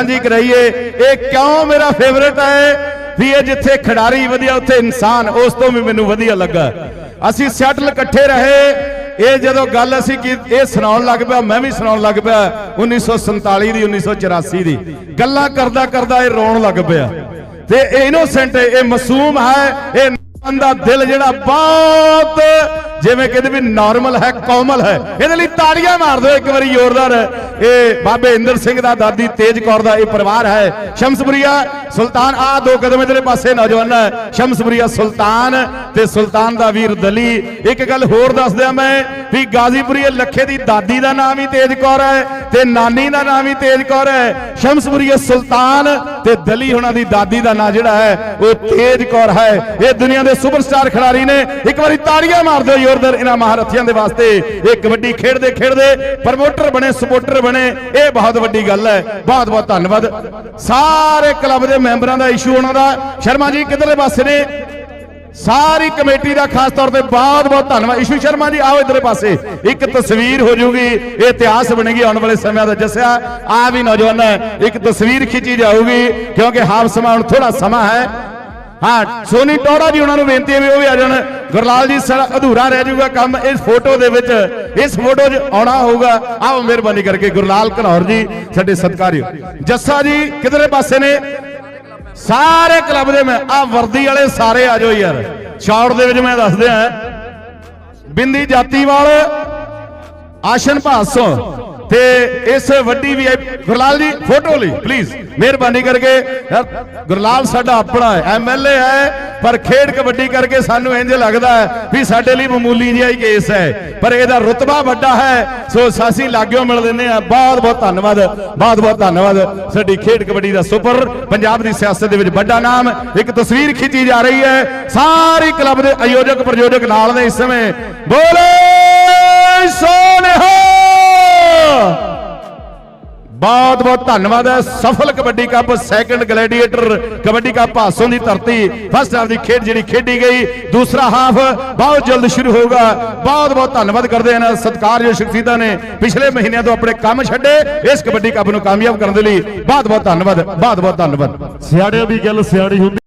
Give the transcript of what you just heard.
ਸਾਂਝੀ ਕਰਾਈਏ। ਇਹ ਕਿਉਂ ਮੇਰਾ ਫੇਵਰੇਟ ਹੈ? ਵੀ ਇਹ ਜਿੱਥੇ ਖਿਡਾਰੀ ਵਧੀਆ, ਉੱਥੇ ਇਨਸਾਨ, ਉਸ ਤੋਂ ਵੀ ਮੈਨੂੰ ਵਧੀਆ ਲੱਗਾ। ਅਸੀਂ ਸੈਟਲ ਇਕੱਠੇ ਰਹੇ। ਇਹ ਜਦੋਂ ਗੱਲ ਅਸੀਂ ਕੀ, ਇਹ ਸੁਣਾਉਣ ਲੱਗ ਪਿਆ, ਮੈਂ ਵੀ ਸੁਣਾਉਣ ਲੱਗ ਪਿਆ 1947 ਦੀ 1984 ਦੀ। ਗੱਲਾਂ ਕਰਦਾ ਕਰਦਾ ਇਹ ਰੋਣ ਲੱਗ ਪਿਆ। ਤੇ ਇਹ ਇਨੋਸੈਂਟ ਇਹ ਮਾਸੂਮ ਹੈ, ਇਹ ਦਾ ਦਿਲ ਜਿਹੜਾ ਬਹੁਤ ਜਿਵੇਂ ਕਹਿੰਦੇ ਵੀ ਨਾਰਮਲ ਹੈ, ਕੋਮਲ ਹੈ। ਇਹਦੇ ਲਈ ਤਾੜੀਆਂ ਮਾਰ ਦਿਓ ਇੱਕ ਵਾਰੀ ਜ਼ੋਰਦਾਰ। ਇਹ ਬਾਬੇ ਇੰਦਰ ਸਿੰਘ ਦਾ ਦਾਦੀ ਤੇਜ ਕੌਰ ਦਾ ਇਹ ਪਰਿਵਾਰ ਹੈ। ਸ਼ਮਸਪੁਰੀਆ ਸੁਲਤਾਨ ਆ ਦੋ ਕਦਮ ਇਧਰੇ ਪਾਸੇ ਨੌਜਵਾਨ ਸ਼ਮਸਪੁਰੀਆ ਸੁਲਤਾਨ ਤੇ ਸੁਲਤਾਨ ਦਾ ਵੀਰ ਦਲੀ। ਇੱਕ ਗੱਲ ਹੋਰ ਦੱਸ ਦਿਆਂ ਮੈਂ ਵੀ ਗਾਜ਼ੀਪੁਰੀਏ ਲੱਖੇ ਦੀ ਦਾਦੀ ਦਾ ਨਾਮ ਹੀ ਤੇਜ ਕੌਰ ਹੈ ਤੇ ਨਾਨੀ ਦਾ ਨਾਮ ਹੀ ਤੇਜ ਕੌਰ ਹੈ। ਸ਼ਮਸਪੁਰੀਆ ਸੁਲਤਾਨ ਤੇ ਦਲੀ ਉਹਨਾਂ ਦੀ ਦਾਦੀ ਦਾ ਨਾਂ ਜਿਹੜਾ ਹੈ, ਉਹ ਤੇਜ ਕੌਰ ਹੈ। ਇਹ ਦੁਨੀਆ ਦੇ ਸੁਪਰਸਟਾਰ ਖਿਡਾਰੀ ਨੇ ਇੱਕ ਵਾਰੀ ਤਾੜੀਆਂ ਮਾਰ ਦਿਓ ਜ਼ੋਰਦਾਰ ਇਹਨਾਂ ਮਹਾਰਥੀਆਂ ਦੇ ਵਾਸਤੇ। ਇਹ ਕਬੱਡੀ ਖੇਡਦੇ ਖੇਡਦੇ ਪ੍ਰਮੋਟਰ ਬਣੇ, ਸਪੋਰਟਰ ਬਣੇ, ਇਹ ਬਹੁਤ ਵੱਡੀ ਗੱਲ ਹੈ। ਬਹੁਤ ਬਹੁਤ ਧੰਨਵਾਦ। ਸਾਰੇ ਕਲੱਬ ਦੇ ਮੈਂਬਰਾਂ ਦਾ ਇਸ਼ੂ ਉਹਨਾਂ ਦਾ। ਸ਼ਰਮਾ ਜੀ ਕਿਧਰਲੇ ਪਾਸੇ ਨੇ? ਸਾਰੀ ਕਮੇਟੀ ਦਾ ਖਾਸ ਤੌਰ ਤੇ ਬਹੁਤ ਬਹੁਤ ਧੰਨਵਾਦ। ਇਸ਼ੂ ਸ਼ਰਮਾ ਜੀ, ਆਓ ਇਧਰਲੇ ਪਾਸੇ। ਇੱਕ ਤਸਵੀਰ ਹੋ ਜੂਗੀ, ਇਹ ਇਤਿਹਾਸ ਬਣੇਗੀ ਆਉਣ ਵਾਲੇ ਸਮਿਆਂ ਦਾ ਜੱਸਿਆ। ਆ ਵੀ ਨੌਜਵਾਨ, ਇੱਕ ਤਸਵੀਰ ਖਿੱਚੀ ਜਾਊਗੀ, ਕਿਉਂਕਿ ਹਾਫ ਸਮਾਂ ਹੁਣ ਥੋੜਾ ਸਮਾਂ ਹੈ। ਹਾਂ, ਸੋਨੀ ਟੋੜਾ ਜੀ ਉਹਨਾਂ ਨੂੰ ਬੇਨਤੀ ਹੈ ਵੀ ਉਹ ਵੀ ਆ ਜਾਣ। ਗੁਰਲਾਲ ਜੀ ਸਾਰਾ ਅਧੂਰਾ ਰਹਿ ਜਾਊਗਾ ਕੰਮ। ਇਸ ਫੋਟੋ ਦੇ ਵਿੱਚ, ਇਸ ਫੋਟੋ 'ਚ ਆਉਣਾ ਹੋਊਗਾ। ਆਓ ਮਿਹਰਬਾਨੀ ਕਰਕੇ ਗੁਰਲਾਲ ਘਨੌਰ ਜੀ, ਸਾਡੇ ਸਤਿਕਾਰਯੋਗ। ਜੱਸਾ ਜੀ ਕਿਧਰੇ ਪਾਸੇ ਨੇ? ਸਾਰੇ ਕਲੱਬ ਦੇ ਮੈਂ ਆ ਵਰਦੀ ਵਾਲੇ ਸਾਰੇ ਆ ਜਾਓ ਯਾਰ। ਸ਼ਾਰਟ ਦੇ ਵਿੱਚ ਮੈਂ ਦੱਸ ਦਿਆਂ ਬਿੰਦੀ ਜਾਤੀਵਾਲ ਆਸ਼ਨ ਭਾਸੋਂ ਤੇ ਇਸ ਵੱਡੀ ਵੀ ਗੁਰਲਾਲ ਜੀ, ਫੋਟੋ ਲਈ ਪਲੀਜ਼ ਮਿਹਰਬਾਨੀ ਕਰਕੇ। ਗੁਰਲਾਲ ਸਾਡਾ ਆਪਣਾ ਹੈ ਐਮਐਲਏ ਹੈ। ਪਰ ਖੇਡ ਕਬੱਡੀ ਕਰਕੇ ਸਾਨੂੰ ਇੰਜ ਲੱਗਦਾ ਹੈ ਵੀ ਸਾਡੇ ਲਈ ਮਾਮੂਲੀ ਜਿਹਾ ਹੀ ਕੇਸ ਹੈ। ਪਰ ਇਹਦਾ ਰੁਤਬਾ ਵੱਡਾ ਹੈ। ਸੋ ਸਾਸੀ ਲਾਗਿਓ ਮਿਲ ਦਿੰਦੇ ਆ ਬਹੁਤ ਬਹੁਤ ਧੰਨਵਾਦ। ਬਹੁਤ ਬਹੁਤ ਧੰਨਵਾਦ। ਸਾਡੀ ਖੇਡ ਕਬੱਡੀ ਦਾ ਸੁਪਰ ਪੰਜਾਬ ਦੀ ਸਿਆਸਤ ਦੇ ਵਿੱਚ ਵੱਡਾ ਨਾਮ। ਇੱਕ ਤਸਵੀਰ ਖਿੱਚੀ ਜਾ ਰਹੀ ਹੈ। ਸਾਰੀ ਕਲੱਬ ਦੇ ਆਯੋਜਕ ਪ੍ਰਯੋਜਕ ਨਾਲ ਨੇ ਇਸ ਸਮੇਂ। ਬੋਲੇ! ਬਹੁਤ ਬਹੁਤ ਧੰਨਵਾਦ ਹੈ। ਸਫਲ kabaddi cup second gladiator kabaddi cup ਹਾਸੋਂ ਦੀ ਧਰਤੀ। ਫਸਟ ਹਾਫ ਦੀ ਖੇਡ ਜਿਹੜੀ ਖੇਡੀ ਗਈ, ਦੂਸਰਾ ਹਾਫ ਬਹੁਤ ਜਲਦ ਸ਼ੁਰੂ ਹੋਊਗਾ। ਬਹੁਤ ਬਹੁਤ ਧੰਨਵਾਦ ਕਰਦੇ ਹਨ। ਸਤਿਕਾਰਯੋਗ ਸ਼ਖਸੀਅਤਾਂ ਨੇ ਪਿਛਲੇ ਮਹੀਨਿਆਂ ਤੋਂ ਆਪਣੇ ਕੰਮ ਛੱਡੇ, ਇਸ ਕਬੱਡੀ ਕੱਪ ਨੂੰ ਕਾਮਯਾਬ ਕਰਨ ਦੇ ਲਈ ਬਹੁਤ ਬਹੁਤ ਧੰਨਵਾਦ, ਬਹੁਤ ਬਹੁਤ ਧੰਨਵਾਦ। ਸਿਆੜਿਆਂ ਦੀ ਗੱਲ ਸਿਆੜੀ ਹੁੰਦੀ